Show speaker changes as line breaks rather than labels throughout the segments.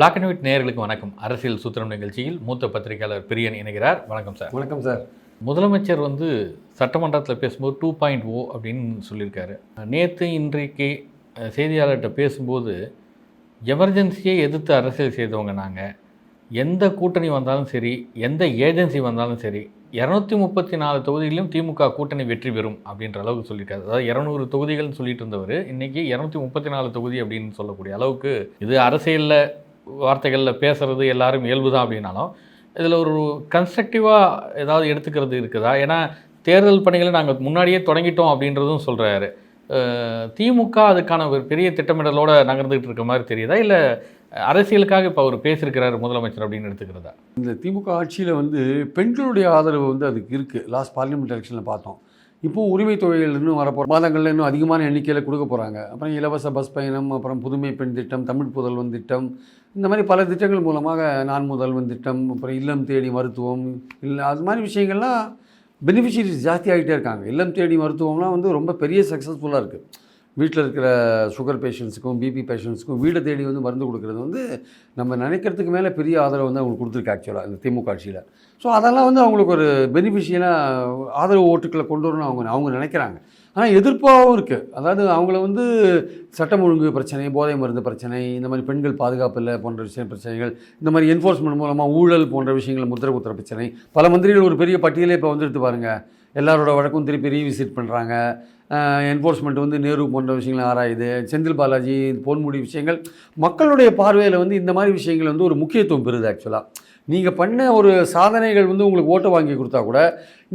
Black and white நேயர்களுக்கு வணக்கம். அரசியல் சூத்திரம் நிகழ்ச்சியில் மூத்த பத்திரிகையாளர் பிரியன் இணைகிறார். வணக்கம் சார்.
வணக்கம் சார்.
முதலமைச்சர் வந்து சட்டமன்றத்தில் பேசும்போது டூ பாயிண்ட் ஓ அப்படின்னு சொல்லியிருக்காரு. நேற்று இன்றைக்கு செய்தியாளர்கிட்ட பேசும்போது எமர்ஜென்சியை எதிர்த்து அரசியல் செய்தவங்க நாங்கள் எந்த கூட்டணி வந்தாலும் சரி எந்த ஏஜென்சி வந்தாலும் சரி இரநூத்தி முப்பத்தி நாலு தொகுதிகளிலும் திமுக கூட்டணி வெற்றி பெறும் அப்படின்ற அளவுக்கு சொல்லியிருக்காரு. அதாவது இரநூறு தொகுதிகள்னு சொல்லிட்டு இருந்தவர் இன்னைக்கு இரநூத்தி முப்பத்தி நாலு தொகுதி அப்படின்னு சொல்லக்கூடிய அளவுக்கு இது அரசியலில் வார்த்தைகளில் பேசுகிறது எல்லாரும் இயல்பு தான் அப்படின்னாலும் இதில் ஒரு கன்ஸ்ட்ரக்டிவாக ஏதாவது எடுத்துக்கிறது இருக்குதா? ஏன்னா தேர்தல் பணிகளை நாங்கள் முன்னாடியே தொடங்கிட்டோம் அப்படின்றதும் சொல்கிறாரு திமுக அதுக்கான ஒரு பெரிய திட்டமிடலோடு நகர்ந்துகிட்டு இருக்க மாதிரி தெரியுதா? இல்லை அரசியலுக்காக இப்போ அவர் பேசியிருக்கிறாரு முதலமைச்சர் அப்படின்னு எடுத்துக்கிறதா?
இந்த திமுக ஆட்சியில் வந்து பெண்களுடைய ஆதரவு வந்து அதுக்கு இருக்குது லாஸ்ட் பார்லிமெண்ட் எலெக்ஷனில் பார்த்தோம். இப்போ உரிமை தொகைகள் இன்னும் வரப்போ மாதங்களில் இன்னும் அதிகமான எண்ணிக்கையில் கொடுக்க போகிறாங்க அப்புறம் இலவச பஸ் பயணம் அப்புறம் புதுமை பெண் திட்டம் தமிழ் புதல்வன் திட்டம் இந்த மாதிரி பல திட்டங்கள் மூலமாக நான் முதல்வன் திட்டம் அப்புறம் இல்லம் தேடி மருத்துவம் இல்லை அது மாதிரி விஷயங்கள்லாம் பெனிஃபிஷரிஸ் ஜாஸ்தி ஆகிட்டே இருக்காங்க. இல்லம் தேடி மருத்துவம்லாம் வந்து ரொம்ப பெரிய சக்ஸஸ்ஃபுல்லாக இருக்குது வீட்டில் இருக்கிற சுகர் பேஷண்ட்ஸுக்கும் பிபி பேஷண்ட்ஸுக்கும் வீடை தேடி வந்து மருந்து கொடுக்குறது வந்து நம்ம நினைக்கிறதுக்கு மேலே பெரிய ஆதரவு வந்து அவங்களுக்கு கொடுத்துருக்கு ஆக்சுவலாக இந்த திமுக ஆட்சியில். ஸோ அதெல்லாம் வந்து அவங்களுக்கு ஒரு பெனிஃபிஷியலாக ஆதரவு ஓட்டுக்களை கொண்டு வரணும்னு அவங்க அவங்க நினைக்கிறாங்க. ஆனால் எதிர்ப்பாகவும் இருக்குது அதாவது அவங்கள வந்து சட்டம் ஒழுங்கு பிரச்சனை போதை மருந்து பிரச்சனை இந்த மாதிரி பெண்கள் பாதுகாப்பு இல்லை போன்ற விஷய பிரச்சனைகள் இந்த மாதிரி என்ஃபோர்ஸ்மெண்ட் மூலமாக ஊழல் போன்ற விஷயங்கள் முத்திர குத்துற பிரச்சனை. பல மந்திரிகள் ஒரு பெரிய பட்டியலே இப்போ வந்துட்டு பாருங்கள் எல்லாரோட வழக்கும் திருப்பி ரீவிசிட் பண்ணுறாங்க என்ஃபோர்ஸ்மெண்ட் வந்து நேரு போன்ற விஷயங்களை ஆராயுது. செந்தில் பாலாஜி பொன்முடி விஷயங்கள் மக்களுடைய பார்வையில் வந்து இந்த மாதிரி விஷயங்கள் வந்து ஒரு முக்கியத்துவம் பெறுது ஆக்சுவலாக நீங்கள் பண்ண ஒரு சாதனைகள் வந்து உங்களுக்கு ஓட்டை வாங்கி கொடுத்தா கூட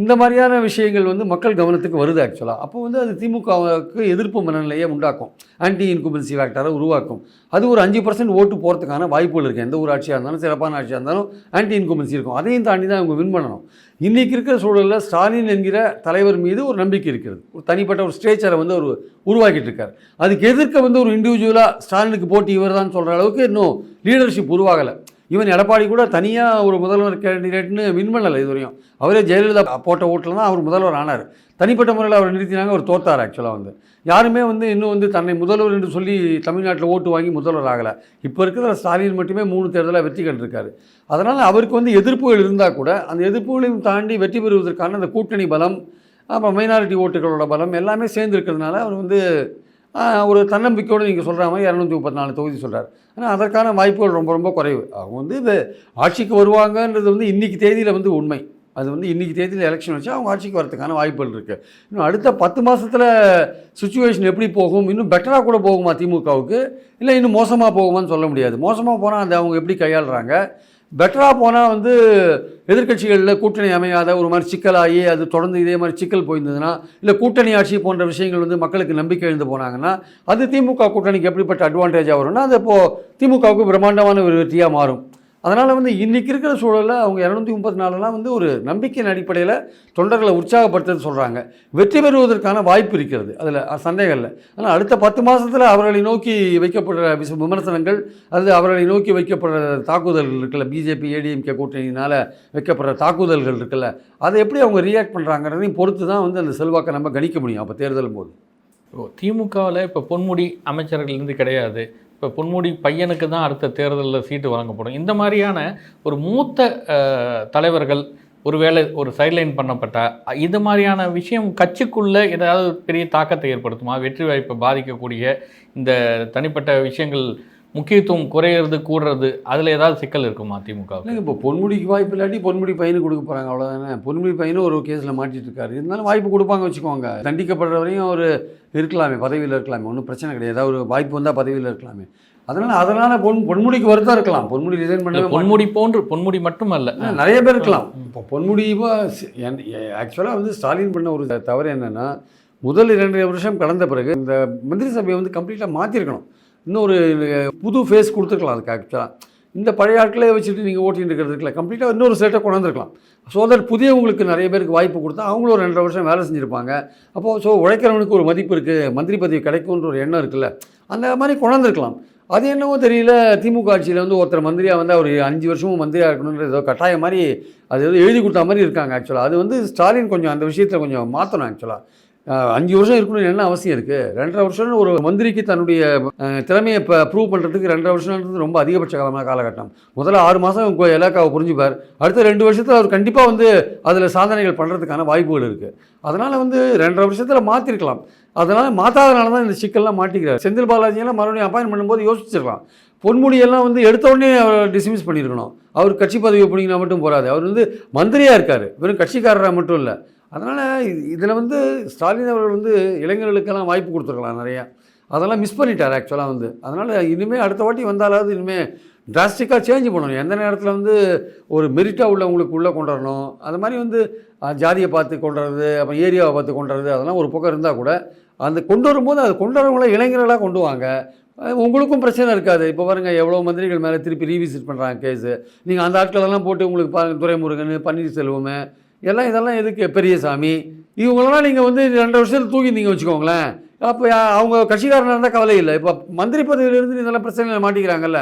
இந்த மாதிரியான விஷயங்கள் வந்து மக்கள் கவனத்துக்கு வருது ஆக்சுவலாக அப்போ வந்து அது திமுகவுக்கு எதிர்ப்பு மனநிலையை உண்டாக்கும். ஆன்டி இன்குபன்சி ஃபேக்டரை உருவாக்கும். அது ஒரு அஞ்சு பர்சன்ட் ஓட்டு போகிறதுக்கான வாய்ப்புகள் இருக்குது எந்த ஒரு ஆட்சியாக இருந்தாலும் சிறப்பான ஆட்சியாக இருந்தாலும் ஆன்டி இன்குபன்சி இருக்கும். அதையும் தாண்டி தான் அவங்க வின் பண்ணணும். இன்றைக்கி இருக்கிற சூழலில் ஸ்டாலின் என்கிற தலைவர் மீது ஒரு நம்பிக்கை இருக்கிறது ஒரு தனிப்பட்ட ஒரு ஸ்ட்ரேச்சரை வந்து அவர் உருவாக்கிட்டு இருக்கார். அதுக்கு எதிர்க்க வந்து ஒரு இண்டிவிஜுவலாக ஸ்டாலினுக்கு போட்டி இவர் தான் சொல்கிற அளவுக்கு இன்னும் லீடர்ஷிப் உருவாகலை. ஈவன் எடப்பாடி கூட தனியாக ஒரு முதல்வர் கேண்டிடேட்னு வின் பண்ணலை இதுவரையும் அவரே ஜெயலலிதா போட்ட ஓட்டில் தான் அவர் முதல்வர் ஆனார். தனிப்பட்ட முறையில் அவர் நிறுத்தினாங்க அவர் தோத்தார் ஆக்சுவலாக வந்து. யாருமே வந்து இன்னும் வந்து தன்னை முதல்வர் என்று சொல்லி தமிழ்நாட்டில் ஓட்டு வாங்கி முதல்வர் ஆகலை. இப்போ இருக்கிற ஸ்டாலின் மட்டுமே மூணு தேர்தலாக வெற்றி கண்டிருக்காரு. அதனால் அவருக்கு வந்து எதிர்ப்புகள் இருந்தால் கூட அந்த எதிர்ப்புகளையும் தாண்டி வெற்றி பெறுவதற்கான அந்த கூட்டணி பலம் அப்புறம் மைனாரிட்டி ஓட்டுகளோட பலம் எல்லாமே சேர்ந்து இருக்கிறதுனால அவர் வந்து ஒரு தன்னம்பிக்கையோடு நீங்கள் சொல்கிற மாதிரி இரநூத்தி முப்பத்தி நாலு தொகுதி சொல்கிறார் ஆனால் அதற்கான வாய்ப்புகள் ரொம்ப ரொம்ப குறைவு. அவங்க வந்து இது ஆட்சிக்கு வருவாங்கன்றது வந்து இன்றைக்கி தேதியில் வந்து உண்மை. அது வந்து இன்றைக்கி தேதியில் எலெக்ஷன் வச்சு அவங்க ஆட்சிக்கு வரதுக்கான வாய்ப்புகள் இருக்குது இன்னும் அடுத்த பத்து மாதத்தில் சுச்சுவேஷன் எப்படி போகும்? இன்னும் பெட்டராக கூட போகுமா திமுகவுக்கு? இல்லை இன்னும் மோசமாக போகுமான்னு சொல்ல முடியாது. மோசமாக போனால் அந்த அவங்க எப்படி கையாளுறாங்க? பெட்டராக போனால் வந்து எதிர்க்கட்சிகளில் கூட்டணி அமையாத ஒரு மாதிரி சிக்கலாகி அது தொடர்ந்து இதே மாதிரி சிக்கல் போயிருந்ததுன்னா இல்லை கூட்டணி ஆட்சி போன்ற விஷயங்கள் வந்து மக்களுக்கு நம்பிக்கை எழுந்து போனாங்கன்னா அது திமுக கூட்டணிக்கு எப்படிப்பட்ட அட்வான்டேஜாக வரும்னா அது இப்போது திமுகவுக்கு பிரம்மாண்டமான ஒரு வெற்றியாக மாறும். அதனால் வந்து இன்றைக்கி இருக்கிற சூழலில் அவங்க இரநூத்தி முப்பத்தி நாலுலாம் வந்து ஒரு நம்பிக்கையின் அடிப்படையில் தொண்டர்களை உற்சாகப்படுத்துறது சொல்கிறாங்க வெற்றி பெறுவதற்கான வாய்ப்பு இருக்கிறது. அதில் சந்தேகம் இல்லை. ஆனால் அடுத்த பத்து மாதத்தில் அவர்களை நோக்கி வைக்கப்படுற விச விமர்சனங்கள் அது அவர்களை நோக்கி வைக்கப்படுற தாக்குதல்கள் இருக்குல்ல பிஜேபி ஏடிஎம்கே கூட்டணியினால் வைக்கப்படுற தாக்குதல்கள் இருக்குல்ல அதை எப்படி அவங்க ரியாக்ட் பண்ணுறாங்கிறதையும் பொறுத்து தான் வந்து அந்த செல்வாக்கை நம்ம கணிக்க முடியும் அப்போ தேர்தலும் போது.
இப்போ திமுகவில் இப்போ பொன்முடி அமைச்சர்கள் இருந்து கிடையாது. இப்போ பொன்முடி பையனுக்கு தான் அடுத்த தேர்தலில் சீட்டு வழங்கப்படும். இந்த மாதிரியான ஒரு மூத்த தலைவர்கள் ஒருவேளை ஒரு சைட்லைன் பண்ணப்பட்ட இது மாதிரியான விஷயம் கட்சிக்குள்ளே ஏதாவது பெரிய தாக்கத்தை ஏற்படுத்துமா? வெற்றி வாய்ப்பை பாதிக்கக்கூடிய இந்த தனிப்பட்ட விஷயங்கள் முக்கியத்துவம் குறையிறது கூடுறது அதில் ஏதாவது சிக்கல் இருக்குமா திமுக
இல்லைங்க இப்போ பொன்முடிக்கு வாய்ப்பு இல்லாட்டி பொன்முடி பையனுக்கு கொடுக்க போகிறாங்க அவ்வளோதானே பொன்முடி பையனும் ஒரு கேஸில் மாட்டிட்டு இருக்காரு. இருந்தாலும் வாய்ப்பு கொடுப்பாங்க வச்சுக்கோங்க. தண்டிக்கப்படுற வரையும் அவர் இருக்கலாமே பதவியில் இருக்கலாமே. ஒன்றும் பிரச்சனை கிடையாது. ஏதாவது ஒரு வாய்ப்பு வந்தால் பதவியில் இருக்கலாமே. அதனால் அதனால் பொன் பொன்முடிக்கு வருத்தம் இருக்கலாம். பொன்முடி ரிசைன் மாட்டாங்க.
பொன்முடி போன்று பொன்முடி மட்டுமல்ல.
இல்ல, நிறைய பேர் இருக்கலாம். இப்போ பொன்முடி ஆக்சுவலாக வந்து ஸ்டாலின் பண்ண ஒரு தவறு என்னென்னா முதல் இரண்டரை வருஷம் கடந்த பிறகு இந்த மந்திரி சபையை வந்து கம்ப்ளீட்டாக மாற்றிருக்கணும் இன்னொரு புது ஃபேஸ் கொடுத்துருக்கலாம் அதுக்கு ஆக்சுவலாக இந்த பழைய ஆட்களே வச்சுட்டு நீங்கள் ஓட்டிட்டு இருக்கிறதுக்குல கம்ப்ளீட்டாக இன்னொரு செட்டை கொண்டாந்துருக்கலாம் ஸோ தட் புதியவங்களுக்கு நிறைய பேருக்கு வாய்ப்பு கொடுத்தா அவங்களும் ஒரு ரெண்டரை வருஷம் வேலை செஞ்சுருப்பாங்க. அப்போது ஸோ உழைக்கிறவனுக்கு ஒரு மதிப்பு இருக்குது மந்திரி பதவி கிடைக்கும்ன்ற ஒரு எண்ணம் இருக்குல்ல அந்த மாதிரி கொண்டாந்துருக்கலாம் அது என்னவோ தெரியல திமுக ஆட்சியில் வந்து ஒருத்தர் மந்திரியாக வந்து அவர் அஞ்சு வருஷமும் மந்திரியாக இருக்கணுன்ற ஏதோ கட்டாயம் மாதிரி அது ஏதோ எழுதி கொடுத்த மாதிரி இருக்காங்க ஆக்சுவலாக அது வந்து ஸ்டாலின் கொஞ்சம் அந்த விஷயத்தில் கொஞ்சம் மாற்றணும் ஆக்சுவலாக அஞ்சு வருஷம் இருக்கணும்னு என்ன அவசியம் இருக்குது ரெண்டரை வருஷம்னு ஒரு மந்திரிக்கு தன்னுடைய திறமையை இப்போ ப்ரூவ் பண்ணுறதுக்கு ரெண்டரை வருஷம்ன்றது ரொம்ப அதிகபட்ச காலமான காலகட்டம். முதல்ல ஆறு மாதம் இலாக்காவை புரிஞ்சுப்பார். அடுத்த ரெண்டு வருஷத்தில் அவர் கண்டிப்பாக வந்து அதில் சாதனைகள் பண்ணுறதுக்கான வாய்ப்புகள் இருக்குது அதனால் வந்து ரெண்டரை வருஷத்தில் மாற்றிருக்கலாம் அதனால் மாற்றாதனால தான் இந்த சிக்கல்லாம் மாட்டிக்கிறார். செந்தில் பாலாஜியெல்லாம் மறுபடியும் அப்பாயின் பண்ணும்போது யோசிச்சிருக்கலாம். பொன்முடியெல்லாம் வந்து எடுத்த உடனே அவர் டிஸ்மிஸ் பண்ணியிருக்கணும். அவர் கட்சி பதவி பிடிங்கினா மட்டும் போகாது அவர் வந்து மந்திரியாக இருக்கார். வெறும் கட்சிக்காரராக மட்டும் இல்லை. அதனால் இதில் வந்து ஸ்டாலின் அவர்கள் வந்து இளைஞர்களுக்கெல்லாம் வாய்ப்பு கொடுத்துருக்கலாம் நிறையா. அதெல்லாம் மிஸ் பண்ணிட்டார் ஆக்சுவலாக வந்து. அதனால் இனிமேல் அடுத்த வாட்டி வந்தாலாவது இனிமேல் டிராஸ்டிக்காக சேஞ்ச் பண்ணணும். எந்த நேரத்தில் வந்து ஒரு மெரிட்டாக உள்ளவங்களுக்கு உள்ளே கொண்டு வரணும் அது மாதிரி வந்து ஜாதியை பார்த்து கொண்டு வர்றது அப்புறம் ஏரியாவை பார்த்து கொண்டு வர்றது அதெல்லாம் ஒரு பக்கம் இருந்தால் கூட அந்த கொண்டு வரும்போது அது கொண்டு வரவங்கள இளைஞர்களாக கொண்டு வாங்க. உங்களுக்கும் பிரச்சனை இருக்காது. இப்போ பாருங்க எவ்வளோ மந்திரிகள் மேலே திருப்பி ரீவிசிட் பண்ணுறாங்க கேஸு நீங்கள் அந்த ஆட்களெல்லாம் போட்டு உங்களுக்கு பாருங்கள் துரைமுருகன் பன்னீர்செல்வம் எல்லாம் இதெல்லாம் எதுக்கு? பெரிய சாமி. இவங்களெல்லாம் நீங்கள் வந்து ரெண்டு வருஷத்தில் தூக்கி நீங்கள் வச்சுக்கோங்களேன். அப்போ அவங்க கட்சிக்காரனாக இருந்தால் கவலை இல்லை. இப்போ மந்திரி பதவியிலிருந்து இதெல்லாம் பிரச்சனை மாட்டிக்கிறாங்கல்ல.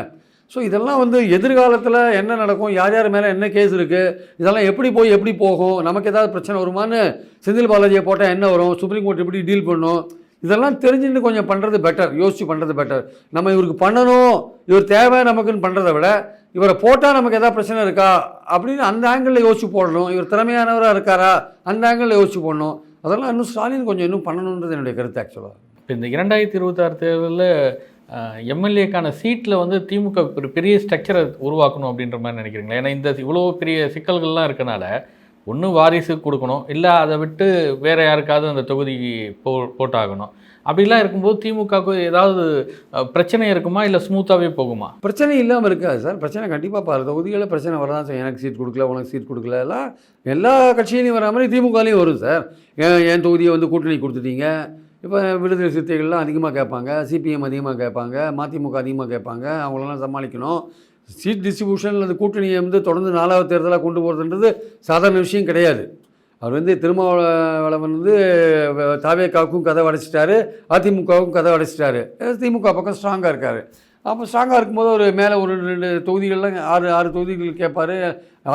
ஸோ இதெல்லாம் வந்து எதிர்காலத்தில் என்ன நடக்கும்? யார் யார் மேலே என்ன கேஸ் இருக்குது இதெல்லாம் எப்படி போய் எப்படி போகும்? நமக்கு ஏதாவது பிரச்சனை வருமான்னு செந்தில் பாலாஜியை போட்டால் என்ன வரும்? சுப்ரீம் கோர்ட் எப்படி டீல் பண்ணும்? இதெல்லாம் தெரிஞ்சுட்டு கொஞ்சம் பண்ணுறது பெட்டர் யோசிச்சு பண்ணுறது பெட்டர் நம்ம இவருக்கு பண்ணணும். இவர் தேவை நமக்குன்னு பண்ணுறதை விட இவரை போட்டால் நமக்கு எதாவது பிரச்சனை இருக்கா? அப்படின்னு அந்த ஆங்கிளில் யோசிச்சு போடணும். இவர் திறமையானவராக இருக்காரா? அந்த ஆங்கிளில் யோசிச்சு போடணும். அதெல்லாம் இன்னும் ஸ்டாலின் கொஞ்சம் இன்னும் பண்ணணுன்றது என்னுடைய கருத்து ஆக்சுவலாக
இப்போ இந்த இரண்டாயிரத்தி இருபத்தாறு தேர்தலில் எம்எல்ஏக்கான சீட்டில் வந்து திமுக ஒரு பெரிய ஸ்ட்ரக்சரை உருவாக்கணும் அப்படின்ற மாதிரி நினைக்கிறீங்களா? ஏன்னா இந்த இவ்வளோ பெரிய சிக்கல்கள்லாம் இருக்கனால ஒன்று வாரிசு கொடுக்கணும். இல்லை அதை விட்டு வேறு யாருக்காவது அந்த தொகுதிக்கு போ போட்டாகணும். அப்படிலாம் இருக்கும்போது திமுகவுக்கு ஏதாவது பிரச்சனை இருக்குமா? இல்லை ஸ்மூத்தாகவே போகுமா?
பிரச்சனை இல்லாமல் இருக்காது சார். பிரச்சனை கண்டிப்பாக பாரு தொகுதிகளில் பிரச்சனை வரதான் சார் எனக்கு சீட் கொடுக்கல உனக்கு சீட் கொடுக்கல எல்லாம் எல்லா கட்சியிலையும் வர மாதிரி திமுகலையும் வரும் சார். என் தொகுதியை வந்து கூட்டணி கொடுத்துட்டீங்க. இப்போ விடுதலை சிறுத்தைகள்லாம் அதிகமாக கேட்பாங்க சிபிஎம் அதிகமாக கேட்பாங்க மதிமுக அதிகமாக கேட்பாங்க அவங்களெல்லாம் சமாளிக்கணும். சீட் டிஸ்ட்ரிபியூஷன் அந்த கூட்டணியை வந்து தொடர்ந்து நாலாவது தேர்தலாக கொண்டு போகிறதுன்றது சாதாரண விஷயம் கிடையாது. அவர் வந்து திருமாவளவன் வந்து தாவேக்காவுக்கும் கதை அடைச்சிட்டாரு அதிமுகவுக்கும் கதை அடைச்சிட்டாரு திமுக பக்கம் ஸ்ட்ராங்காக இருக்கார். அப்போ ஸ்ட்ராங்காக இருக்கும்போது ஒரு மேலே ஒரு ரெண்டு தொகுதிகள்லாம் ஆறு ஆறு தொகுதிகள் கேட்பார்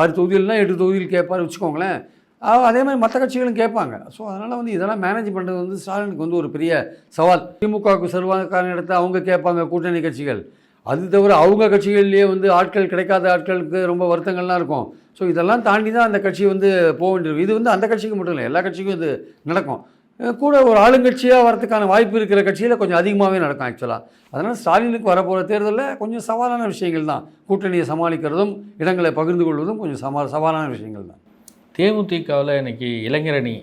ஆறு தொகுதிகள்லாம் எட்டு தொகுதிகள் கேட்பாரு வச்சுக்கோங்களேன். அதே மாதிரி மற்ற கட்சிகளும் கேட்பாங்க. ஸோ அதனால் வந்து இதெல்லாம் மேனேஜ் பண்ணுறது வந்து ஸ்டாலினுக்கு வந்து ஒரு பெரிய சவால். திமுகவுக்கு செல்வாக்கான இடத்த அவங்க கேட்பாங்க கூட்டணி கட்சிகள். அது தவிர அவங்க கட்சிகள்லேயே வந்து ஆட்கள் கிடைக்காத ஆட்களுக்கு ரொம்ப வருத்தங்கள்லாம் இருக்கும். ஸோ இதெல்லாம் தாண்டி தான் அந்த கட்சி வந்து போக வேண்டியது இது வந்து அந்த கட்சிக்கு மட்டும் இல்லை எல்லா கட்சிக்கும் இது நடக்கும். கூட ஒரு ஆளுங்கட்சியாக வரதுக்கான வாய்ப்பு இருக்கிற கட்சியில் கொஞ்சம் அதிகமாகவே நடக்கும் ஆக்சுவலாக அதனால் ஸ்டாலினுக்கு வரப்போகிற தேர்தலில் கொஞ்சம் சவாலான விஷயங்கள் தான். கூட்டணியை சமாளிக்கிறதும் இடங்களை பகிர்ந்து கொள்வதும் கொஞ்சம் சமா சவாலான விஷயங்கள் தான்.
தேமுதிகவில் இன்னைக்கு இளைஞரணி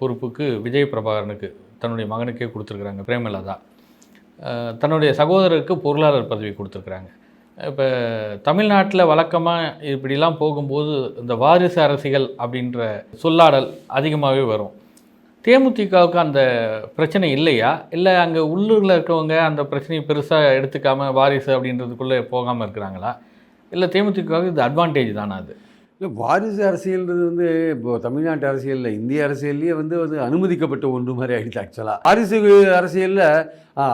பொறுப்புக்கு விஜய் பிரபாகரனுக்கு தன்னுடைய மகனுக்கே கொடுத்துருக்குறாங்க பிரேமலதா. தன்னுடைய சகோதரருக்கு பொருளாளர் பதவி கொடுத்துருக்குறாங்க. இப்போ தமிழ்நாட்டில் வழக்கமாக இப்படிலாம் போகும்போது இந்த வாரிசு அரசிகள் அப்படின்ற சொல்லாடல் அதிகமாகவே வரும். தேமுதிகவுக்கு அந்த பிரச்சனை இல்லையா? இல்லை அங்கே உள்ளூரில் இருக்கவங்க அந்த பிரச்சனையை பெருசாக எடுத்துக்காமல் வாரிசு அப்படின்றதுக்குள்ளே போகாமல் இருக்கிறாங்களா? இல்லை தேமுதிகவுக்கு இது அட்வான்டேஜ் தானே அது?
இல்லை வாரிசு அரசியல்ன்றது வந்து இப்போ தமிழ்நாட்டு அரசியலில் இந்திய அரசியல்லையே வந்து வந்து அனுமதிக்கப்பட்ட ஒன்று மாதிரி ஆகிடுச்சு ஆக்சுவலாக வாரிசு அரசியலில்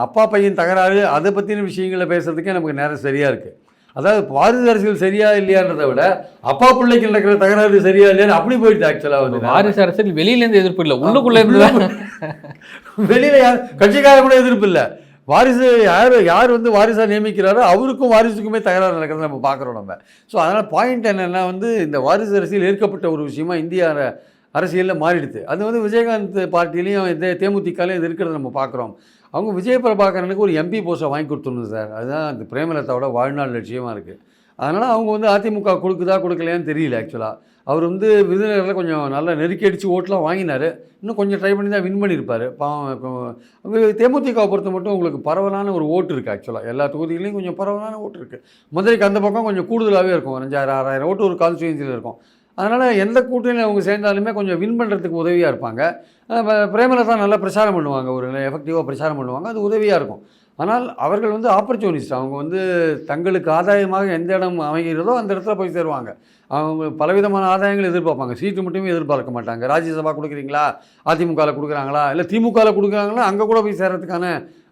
அப்பா பையன் தகராறு அதை பற்றின விஷயங்களை பேசுறதுக்கே நமக்கு நேரம் சரியாக இருக்குது அதாவது வாரிசு அரசியல் சரியா இல்லையான்றதை விட அப்பா பிள்ளைக்கு நடக்கிற தகராறு சரியா இல்லையான்னு அப்படி போயிடுது ஆக்சுவலாக வந்து
வாரிசு அரசியல் வெளியிலேருந்து எதிர்ப்பு இல்லை உள்ளுக்குள்ளே
வெளியில யார் கட்சிக்கார கூட எதிர்ப்பு இல்லை. வாரிசு யார் யார் வந்து வாரிசாக நியமிக்கிறாரோ அவருக்கும் வாரிசுக்குமே தகராறு நடக்கிறது நம்ம பார்க்குறோம் நம்ம. ஸோ அதனால் பாயிண்ட் என்னென்னா வந்து இந்த வாரிசு அரசியல் ஏற்கப்பட்ட ஒரு விஷயமா இந்திய அர- அரசியலில் மாறிடுது. அது வந்து விஜயகாந்த் பார்ட்டிலையும் இந்த தேமுதிகலையும் இது இருக்கிறத நம்ம பார்க்குறோம். அவங்க விஜய பிரபாகரனுக்கு ஒரு எம்பி போஸ்ட்டை வாங்கி கொடுத்துருந்தது சார். அதுதான் அந்த பிரேமலதாவோட வாழ்நாள் லட்சியமாக இருக்குது அதனால் அவங்க வந்து அதிமுக கொடுக்குதா கொடுக்கலையான்னு தெரியல ஆக்சுவலாக அவர் வந்து விருதுநகரில் கொஞ்சம் நல்லா நெருக்கி அடித்து ஓட்டெலாம் வாங்கினார். இன்னும் கொஞ்சம் ட்ரை பண்ணி தான் வின் பண்ணியிருப்பார். பாவம் இப்போ தேமுதிகவை பொறுத்த மட்டும் உங்களுக்கு பரவலான ஒரு ஓட்டு இருக்குது ஆக்சுவலாக எல்லா தொகுதிகளையும் கொஞ்சம் பரவலான ஓட்டு இருக்குது மதுரைக்கு அந்த பக்கம் கொஞ்சம் கூடுதலாகவே இருக்கும். அஞ்சாயிரம் ஆறாயிரம் ஓட்டு ஒரு கான்ஸ்டுவன்சியில் இருக்கும். அதனால் எந்த கூட்டணியில் அவங்க சேர்ந்தாலுமே கொஞ்சம் வின் பண்ணுறதுக்கு உதவியாக இருப்பாங்க. பிரேமலதா நல்லா பிரச்சாரம் பண்ணுவாங்க. ஒரு எஃபெக்டிவாக பிரச்சாரம் பண்ணுவாங்க. அது உதவியாக இருக்கும். ஆனால் அவர்கள் வந்து ஆப்பர்ச்சுனிஸ்ட் அவங்க வந்து தங்களுக்கு ஆதாயமாக எந்த இடம் அமைகிறதோ அந்த இடத்துல போய் சேருவாங்க. அவங்க பலவிதமான ஆதாயங்கள் எதிர்பார்ப்பாங்க. சீட்டு மட்டுமே எதிர்பார்க்க மாட்டாங்க. ராஜ்யசபா கொடுக்குறீங்களா? அதிமுகவில் கொடுக்குறாங்களா? இல்லை திமுகவில் கொடுக்குறாங்களா அங்கே கூட போய் சேர்றதுக்கான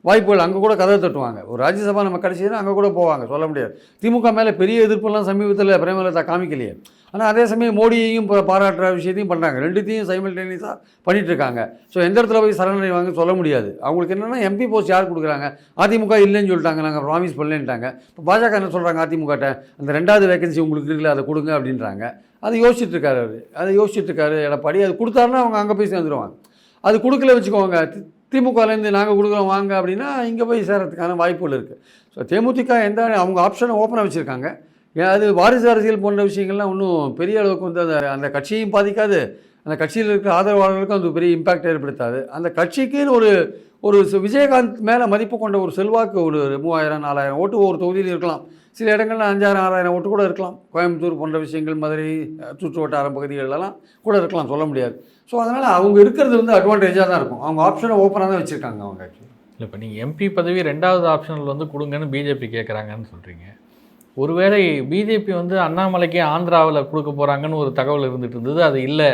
வாய்ப்புகள் அங்கே கூட கதவை தட்டுவாங்க. ஒரு ராஜ்யசபா நம்ம கடைசினா அங்கே கூட போவாங்க சொல்ல முடியாது. திமுக மேலே பெரிய எதிர்ப்பெல்லாம் சமீபத்தில் பிரேமலதா காமிக்கலையே. ஆனால் அதே சமயம் மோடியையும் பாராட்டுற விஷயத்தையும் பண்ணுறாங்க ரெண்டுத்தையும் சைமல்டேனியஸாக பண்ணிட்டு இருக்காங்க ஸோ எந்த இடத்துல போய் சரணடைவாங்க சொல்ல முடியாது. அவங்களுக்கு என்னென்னா எம்பி போஸ்ட் யார் கொடுக்குறாங்க? அதிமுக இல்லைன்னு சொல்லிட்டாங்க நாங்கள் ப்ராமிஸ் பண்ணலன்ட்டாங்க. இப்போ பாஜக என்ன சொல்கிறாங்க அதிமுகட்ட? அந்த ரெண்டாவது வேகன்சி உங்களுக்கு இருக்குல்ல அதை கொடுங்க அப்படின்றாங்க. அதை யோசிச்சுட்டு இருக்காரு அவர். அதை யோசிச்சுட்டு இருக்காரு எடப்பாடி அது கொடுத்தாருன்னா அவங்க அங்கே போய் சேர்ந்துருவாங்க. அது கொடுக்கல வச்சுக்கோங்க. திமுகலேருந்து நாங்கள் கொடுக்குறோம் வாங்க அப்படின்னா இங்கே போய் சேரத்துக்கான வாய்ப்புகள் இருக்குது ஸோ தேமுதிக எந்த அவங்க ஆப்ஷனை ஓப்பனாக வச்சுருக்காங்க. ஏன் அது வாரிசு அரசியல் போன்ற விஷயங்கள்லாம் ஒன்றும் பெரிய அளவுக்கு வந்து அந்த அந்த கட்சியையும் பாதிக்காது. அந்த கட்சியில் இருக்கிற ஆதரவாளர்களுக்கும் அது பெரிய இம்பாக்ட் ஏற்படுத்தாது. அந்த கட்சிக்குன்னு ஒரு ஒரு சு- விஜயகாந்த் மேலே மதிப்பு கொண்ட ஒரு செல்வாக்கு ஒரு மூவாயிரம் நாலாயிரம் ஓட்டு ஒரு தொகுதியில் இருக்கலாம். சில இடங்களில் அஞ்சாயிரம் ஆறாயிரம் ஓட்டு கூட இருக்கலாம். கோயம்புத்தூர் போன்ற விஷயங்கள் மதுரை சுற்று வட்டார பகுதிகளெல்லாம் கூட இருக்கலாம் சொல்ல முடியாது. ஸோ அதனால் அவங்க இருக்கிறது வந்து அட்வான்டேஜாக தான் இருக்கும். அவங்க ஆப்ஷனை ஓப்பனாக தான் வச்சுருக்காங்க அவங்க ஆக்சுவலி
இல்லை இப்போ நீங்கள் எம்பி பதவி ரெண்டாவது ஆப்ஷனில் வந்து கொடுங்கன்னு பிஜேபி கேட்குறாங்கன்னு சொல்கிறீங்க ஒருவேளை பிஜேபி வந்து அண்ணாமலைக்கு ஆந்திராவில் கொடுக்க போகிறாங்கன்னு ஒரு தகவல் இருந்துகிட்டு இருந்தது அது இல்லை.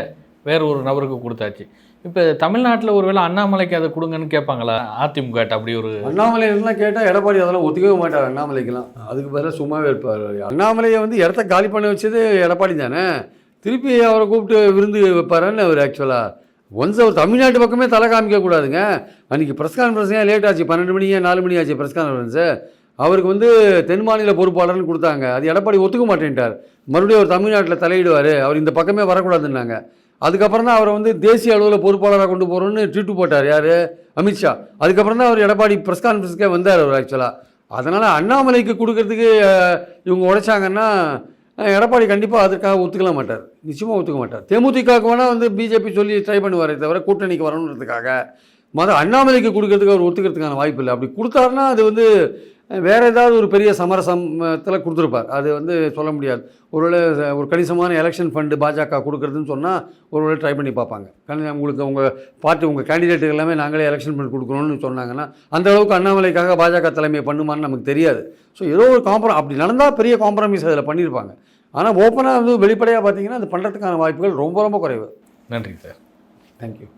வேற ஒரு நபருக்கு கொடுத்தாச்சு. இப்போ தமிழ்நாட்டில் ஒருவேளை அண்ணாமலைக்கு அதை கொடுங்கன்னு கேட்பாங்களா? அதிமுக அப்படி ஒரு
அண்ணாமலைலாம் கேட்டால் எடப்பாடி அதெல்லாம் ஒத்துக்கவே மாட்டார் அண்ணாமலைக்கெல்லாம். அதுக்கு பதிலாக சும்மாவே இருப்பார் அண்ணாமலையை வந்து இடத்த காலி பண்ண வச்சது எடப்பாடி தானே? திருப்பி அவரை கூப்பிட்டு விருந்து வைப்பாருன்னு அவர் ஆக்சுவலாக ஒன்ஸ் அவர் தமிழ்நாட்டு பக்கமே தலை காமிக்கக்கூடாதுங்க அன்றைக்கி ப்ரெஸ் கான்ஃபரன்ஸ் ஏன் லேட் ஆச்சு? பன்னெண்டு மணியே நாலு மணி ஆச்சு ப்ரெஸ் கான்ஃபரன்ஸு அவருக்கு வந்து தென் மாநில பொறுப்பாளர்னு கொடுத்தாங்க. அது எடப்பாடி ஒத்துக்க மாட்டேன்ட்டார். மறுபடியும் அவர் தமிழ்நாட்டில் தலையிடுவார். அவர் இந்த பக்கமே வரக்கூடாதுன்னாங்க. அதுக்கப்புறம் தான் அவரை வந்து தேசிய அளவில் பொறுப்பாளராக கொண்டு போகிறோன்னு ட்வீட்டு போட்டார் யார்? அமித்ஷா அதுக்கப்புறம் தான் அவர் எடப்பாடி ப்ரெஸ் கான்ஃபரன்ஸ்க்கே வந்தார் அவர் ஆக்சுவலாக அதனால் அண்ணாமலைக்கு கொடுக்கறதுக்கு இவங்க உடைச்சாங்கன்னா எடப்பாடி கண்டிப்பாக அதுக்காக ஒத்துக்கல மாட்டார். நிச்சயமாக ஒத்துக்க மாட்டார். தேமுதிகவுக்கு வேணால் வந்து பிஜேபி சொல்லி ட்ரை பண்ணுவாரே தவிர கூட்டணிக்கு வரணுன்றதுக்காக. மத அண்ணாமலைக்கு கொடுக்கறதுக்கு அவர் ஒத்துக்கிறதுக்கான வாய்ப்பு இல்லை. அப்படி கொடுத்தாருன்னா அது வந்து வேற ஏதாவது ஒரு பெரிய சமரசத்தில் கொடுத்துருப்பார். அது வந்து சொல்ல முடியாது. ஒருவேளை ஒரு கணிசமான எலெக்ஷன் ஃபண்டு பாஜக கொடுக்குறதுன்னு சொன்னால் ஒருவேளை ட்ரை பண்ணி பார்ப்பாங்க. கணி உங்களுக்கு உங்கள் பார்ட்டி உங்கள் கேண்டிடேட்டுக்கு எல்லாமே நாங்களே எலெக்ஷன் ஃபண்ட் கொடுக்குறோம்னு சொன்னாங்கன்னா அந்த அளவுக்கு அண்ணாமலைக்காக பாஜக தலைமை பண்ணுமான்னு நமக்கு தெரியாது. ஸோ ஏதோ ஒரு காம்ப்ர அப்படி நடந்தால் பெரிய காம்ப்ரமைஸ் அதில் பண்ணியிருப்பாங்க ஆனால் ஓப்பனாக வந்து வெளிப்படையாக பார்த்தீங்கன்னா அது பண்ணுறதுக்கான வாய்ப்புகள் ரொம்ப ரொம்ப குறைவு.
நன்றி சார்.
தேங்க்யூ